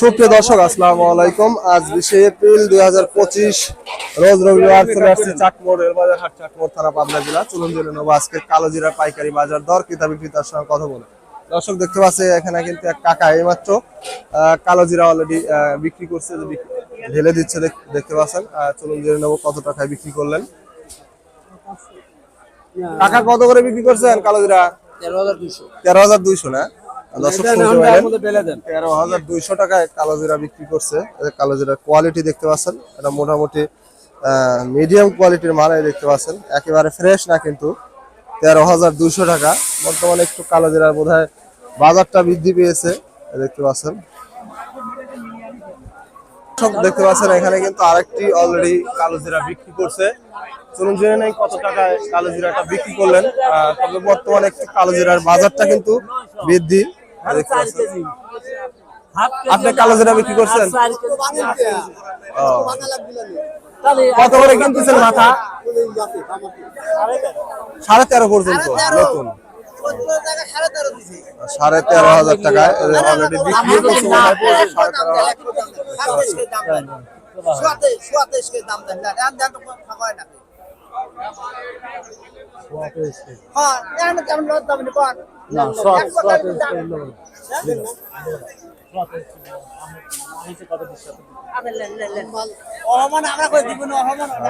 সুপ্রিয় দর্শক আসসালামু আলাইকুম। আজ বিশে এপ্রিল দুই হাজার পঁচিশ রোজ রবিবার চলে আসছে চাকমোড় রেলবাজার হাট চাকমোড় থানা পাবনা জেলা। চলুন জেনে নেব আজকে কালো জিরা পাইকারি বাজার দর ক্রেতা বিক্রেতার সঙ্গে কথা বলে। দর্শক দেখতে পাচ্ছে এখানে কিন্তু এক কাকা এইমাত্র আহ, কালো জিরা অলরেডি বিক্রি করছে ঢেলে দিচ্ছে দেখতে পাচ্ছেন। চলুন জেনে নেব কত টাকায় বিক্রি করলেন। কাকা কত করে বিক্রি করছেন কালো জিরা তেরো হাজার দুইশো। তেরো হাজার দুইশো না? দর্শক শুনতে পাইলেন তেরো হাজার দুইশো টাকায় কালো জিরা বিক্রি করছে। এই যে কালো জিরার কোয়ালিটি দেখতে পাচ্ছেন। এটা মোটামুটি মিডিয়াম কোয়ালিটির মাল এই দেখতে পাচ্ছেন। একেবারে ফ্রেশ না কিন্তু। তেরো হাজার দুইশো টাকা। বর্তমানে একটু বোধ বাজারটা বৃদ্ধি পেয়েছে। দেখতে পাচ্ছেন। সব দেখতে পাচ্ছেন এখানে কিন্তু আরেকটি অলরেডি কালো জিরা বিক্রি করছে। চলুন জেনে নেই কত টাকায় কালো জিরাটা বিক্রি করলেন। তবে বর্তমানে একটু কালো জিরার বাজারটা কিন্তু বৃদ্ধি। আপনি কালো জিরা বিক্রি করছেন? কত করে কিনতেছেন মাথা? সাড়ে তেরো পর্যন্ত নতুন। সাড়ে তেরো হাজার টাকায় অলরেডি বিক্রি করছে মনে হয়।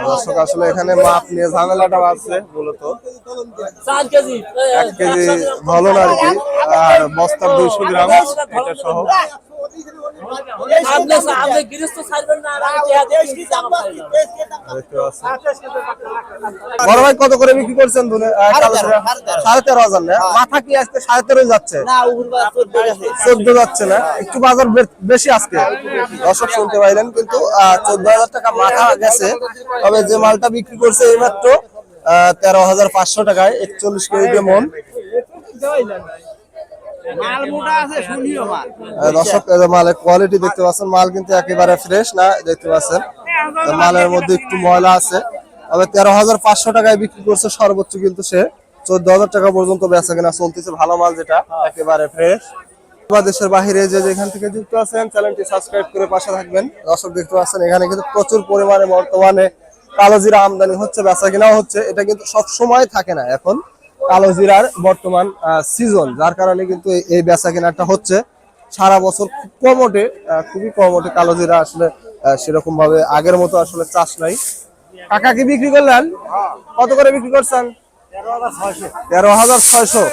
দর্শক আসলে এখানে মাপ নিয়ে ঝামেলাটা আছে মূলত। এক কেজি ভালো না আর কি। আর বস্তার দুইশো গ্রাম এটা সহ। বড় ভাই কত করে বিক্রি করছেন? সাড়ে তেরো হাজার না? মাথা কি আজকে সাড়ে তেরো যাচ্ছে? চোদ্দ যাচ্ছে। না? একটু বাজার বেশি আজকে। দর্শক শুনতে পাইলেন কিন্তু চোদ্দ হাজার টাকা মাথা গেছে। তবে যে মালটা বিক্রি করছে এই মাত্র তেরো হাজার পাঁচশো টাকায় একচল্লিশ কেজি মন। কোয়ালিটি দেখতে পাচ্ছেন, মাল কিন্তু একেবারে ফ্রেশ না? দেখতে পাচ্ছেন। মালের মধ্যে একটু ময়লা আছে। তবে তেরো হাজার পাঁচশো টাকায় বিক্রি করছে সর্বোচ্চ কিন্তু সে। চোদ্দ হাজার টাকা পর্যন্ত বেচা কেনা চলতেছে, ভালো মাল যেটা, একেবারে ফ্রেশ দেশের বাহিরে যে যেখান থেকে যুক্ত আছেন চ্যানেলটি সাবস্ক্রাইব করে পাশে থাকবেন। দর্শক, দেখতে পাচ্ছেন, এখানে কিন্তু প্রচুর পরিমাণে বর্তমানে কালো জিরা আমদানি হচ্ছে, বেচা কেনাও হচ্ছে। এটা কিন্তু সব সময় থাকে না এখন। কালো জিরার বর্তমান সিজন যার কারণে কিন্তু এই- বেচা কেনাটা হচ্ছে। সারা বছর খুব কমটে খুবই কমটে কালো জিরা আসলে সেরকম ভাবে আগের মতো আসলে চাষ নাই। কাকা কি বিক্রি করলেন? কত করে বিক্রি করছেন? তেরো হাজার ছয়শো।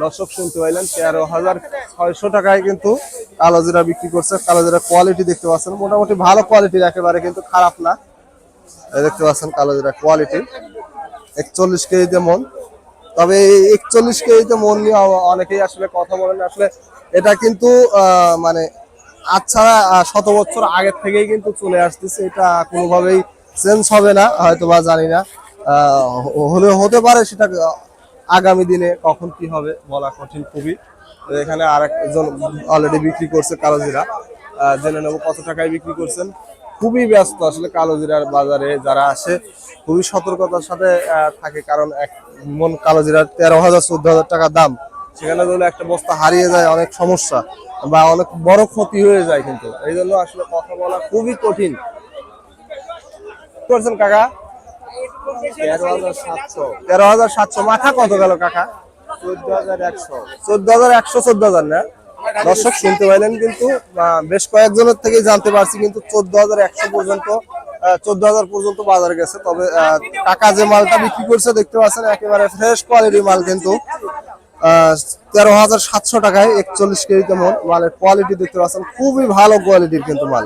দর্শক শুনতে পাইলেন, তেরো হাজার ছয়শো টাকায় কিন্তু কালো জিরা বিক্রি করছে। কালো জিরা কোয়ালিটি দেখতে পাচ্ছেন, মোটামুটি ভালো কোয়ালিটির একেবারে কিন্তু খারাপ না। দেখতে পাচ্ছেন কালো জিরা কোয়ালিটি একচল্লিশ কেজিতে মন। তবে একচল্লিশ কেজিতে মন নিয়ে অনেকেই আসলে কথা বলেন। আসলে এটা কিন্তু মানে আচ্ছা শত বছর আগের থেকেই কিন্তু চলে আসতেছে। এটা কোনোভাবেই চেঞ্জ হবে না হয়তো বা জানি না। আহ, হ- হতে পারে সেটা আগামী দিনে কখন কি হবে বলা কঠিন খুবই। এখানে আর একজন অলরেডি বিক্রি করছে কালো জিরা জেনে নেব কত টাকায় বিক্রি করছেন। খুবই ব্যস্ত আসলে কালো জিরার বাজারে যারা আসে, খুবই সতর্কতার সাথে থাকে। কারণ এক মন কালো জিরার তেরো হাজার, চোদ্দ হাজার টাকা দাম। সেখানে যদি একটা বস্তা হারিয়ে যায়, অনেক সমস্যা বা অনেক বড় ক্ষতি হয়ে যায় কিন্তু। এই জন্য আসলে কথা বলা খুবই কঠিন। করছেন কাকা? তেরো হাজার সাতশো। মাথা কত গেল কাকা? চোদ্দ হাজার একশো। চোদ্দ হাজার একশো, চোদ্দ হাজার না? দর্শক শুনতে পাইলেন কিন্তু বেশ কয়েকজনের থেকে জানতে পারছি কিন্তু চোদ্দ হাজার একশো পর্যন্ত চোদ্দ হাজার পর্যন্ত বাজার গেছে। তবে টাকা যে মালটা বিক্রি করছে, দেখতে পাচ্ছেন, একেবারে ফ্রেশ কোয়ালিটির মাল কিন্তু। তেরো হাজার সাতশো টাকায় একচল্লিশ কেজি তেমন মালের কোয়ালিটি দেখতে পাচ্ছেন। খুবই ভালো কোয়ালিটির কিন্তু মাল।